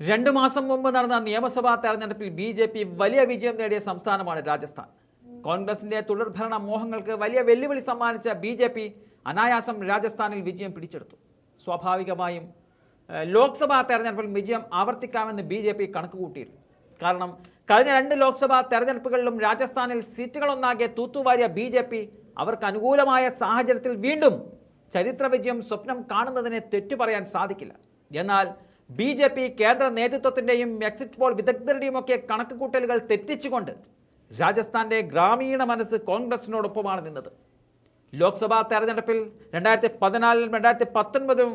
രണ്ടു മാസം മുമ്പ് നടന്ന നിയമസഭാ തെരഞ്ഞെടുപ്പിൽ ബി ജെ പി വലിയ വിജയം നേടിയ സംസ്ഥാനമാണ് രാജസ്ഥാൻ. കോൺഗ്രസിന്റെ തുടർഭരണ മോഹങ്ങൾക്ക് വലിയ വെല്ലുവിളി സമ്മാനിച്ച ബി ജെ പി അനായാസം രാജസ്ഥാനിൽ വിജയം പിടിച്ചെടുത്തു. സ്വാഭാവികമായും ലോക്സഭാ തെരഞ്ഞെടുപ്പിൽ വിജയം ആവർത്തിക്കാമെന്ന് ബി ജെ പി കണക്കുകൂട്ടിയിരുന്നു. കാരണം കഴിഞ്ഞ രണ്ട് ലോക്സഭാ തെരഞ്ഞെടുപ്പുകളിലും രാജസ്ഥാനിൽ സീറ്റുകളൊന്നാകെ തൂത്തുവാരിയ ബി ജെ പി അവർക്ക് അനുകൂലമായ സാഹചര്യത്തിൽ വീണ്ടും ചരിത്ര വിജയം സ്വപ്നം കാണുന്നതിനെ തെറ്റു പറയാൻ സാധിക്കില്ല. എന്നാൽ ബി ജെ പി കേന്ദ്ര നേതൃത്വത്തിന്റെയും എക്സിറ്റ് പോൾ വിദഗ്ധരുടെയും ഒക്കെ കണക്കുകൂട്ടലുകൾ തെറ്റിച്ചുകൊണ്ട് രാജസ്ഥാന്റെ ഗ്രാമീണ മനസ്സ് കോൺഗ്രസിനോടൊപ്പമാണ് നിന്നത്. ലോക്സഭാ തെരഞ്ഞെടുപ്പിൽ രണ്ടായിരത്തി പതിനാലിലും രണ്ടായിരത്തി പത്തൊൻപതിലും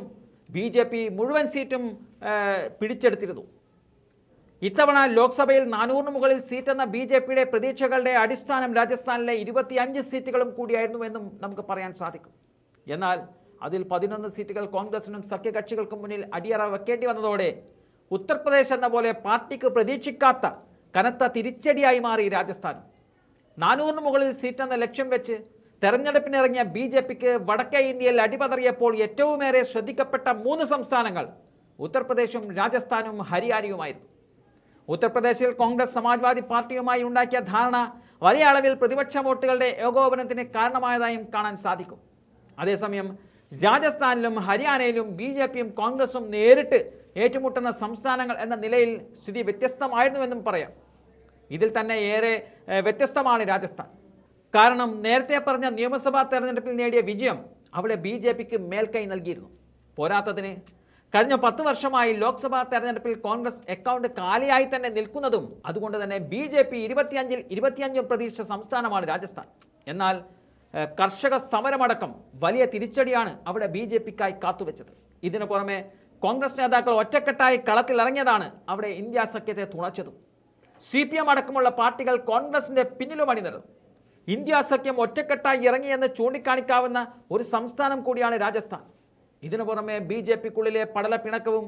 ബി ജെ പി മുഴുവൻ സീറ്റും പിടിച്ചെടുത്തിരുന്നു. ഇത്തവണ ലോക്സഭയിൽ നാനൂറിന് മുകളിൽ സീറ്റെന്ന ബി ജെ പിയുടെ പ്രതീക്ഷകളുടെ അടിസ്ഥാനം രാജസ്ഥാനിലെ ഇരുപത്തിയഞ്ച് സീറ്റുകളും കൂടിയായിരുന്നു എന്നും നമുക്ക് പറയാൻ സാധിക്കും. എന്നാൽ അതിൽ പതിനൊന്ന് സീറ്റുകൾ കോൺഗ്രസിനും സഖ്യകക്ഷികൾക്കും മുന്നിൽ അടിയറ വെക്കേണ്ടി വന്നതോടെ ഉത്തർപ്രദേശ് എന്ന പോലെ പാർട്ടിക്ക് പ്രതീക്ഷിക്കാത്ത കനത്ത തിരിച്ചടിയായി മാറി രാജസ്ഥാൻ. നാനൂറിന് മുകളിൽ സീറ്റെന്ന ലക്ഷ്യം വെച്ച് തെരഞ്ഞെടുപ്പിനിറങ്ങിയ ബി ജെ പിക്ക് വടക്കേ ഇന്ത്യയിൽ അടിപതറിയപ്പോൾ ഏറ്റവുമേറെ ശ്രദ്ധിക്കപ്പെട്ട മൂന്ന് സംസ്ഥാനങ്ങൾ ഉത്തർപ്രദേശും രാജസ്ഥാനും ഹരിയാനയുമായിരുന്നു. ഉത്തർപ്രദേശിൽ കോൺഗ്രസ് സമാജ്വാദി പാർട്ടിയുമായി ഉണ്ടാക്കിയ ധാരണ വലിയ അളവിൽ പ്രതിപക്ഷ വോട്ടുകളുടെ ഏകോപനത്തിന് കാരണമായതായും കാണാൻ സാധിക്കും. അതേസമയം രാജസ്ഥാനിലും ഹരിയാനയിലും ബി ജെ പിയും കോൺഗ്രസും നേരിട്ട് ഏറ്റുമുട്ടുന്ന സംസ്ഥാനങ്ങൾ എന്ന നിലയിൽ സ്ഥിതി വ്യത്യസ്തമായിരുന്നുവെന്നും പറയാം. ഇതിൽ തന്നെ ഏറെ വ്യത്യസ്തമാണ് രാജസ്ഥാൻ. കാരണം നേരത്തെ പറഞ്ഞ നിയമസഭാ തെരഞ്ഞെടുപ്പിൽ നേടിയ വിജയം അവിടെ ബി ജെ പിക്ക് മേൽക്കൈ നൽകിയിരുന്നു. പോരാത്തതിന് കഴിഞ്ഞ പത്ത് വർഷമായി ലോക്സഭാ തെരഞ്ഞെടുപ്പിൽ കോൺഗ്രസ് അക്കൗണ്ട് കാലിയായി തന്നെ നിൽക്കുന്നതും അതുകൊണ്ട് തന്നെ ബി ജെ പി ഇരുപത്തിയഞ്ചിൽ ഇരുപത്തിയഞ്ചും പ്രതീക്ഷ സംസ്ഥാനമാണ് രാജസ്ഥാൻ. എന്നാൽ കർഷക സമരമടക്കം വലിയ തിരിച്ചടിയാണ് അവിടെ ബി ജെ പിക്കായി കാത്തുവെച്ചത്. ഇതിനു പുറമെ കോൺഗ്രസ് നേതാക്കൾ ഒറ്റക്കെട്ടായി കളത്തിലിറങ്ങിയതാണ് അവിടെ ഇന്ത്യ സഖ്യത്തെ തുണച്ചതും. സി പി എം അടക്കമുള്ള പാർട്ടികൾ കോൺഗ്രസിന്റെ പിന്നിലും അണിനിരന്നു. ഇന്ത്യ സഖ്യം ഒറ്റക്കെട്ടായി ഇറങ്ങിയെന്ന് ചൂണ്ടിക്കാണിക്കാവുന്ന ഒരു സംസ്ഥാനം കൂടിയാണ് രാജസ്ഥാൻ. ഇതിനു പുറമെ ബി ജെ പിക്കുള്ളിലെ പടലപ്പിണക്കവും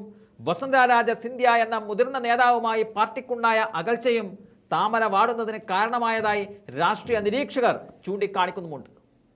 വസുന്ധരാജ സിന്ധ്യ എന്ന മുതിർന്ന നേതാവുമായി പാർട്ടിക്കുണ്ടായ അകൽച്ചയും താമര വാടുന്നതിന് കാരണമായതായി രാഷ്ട്രീയ നിരീക്ഷകർ ചൂണ്ടിക്കാണിക്കുന്നുമുണ്ട്.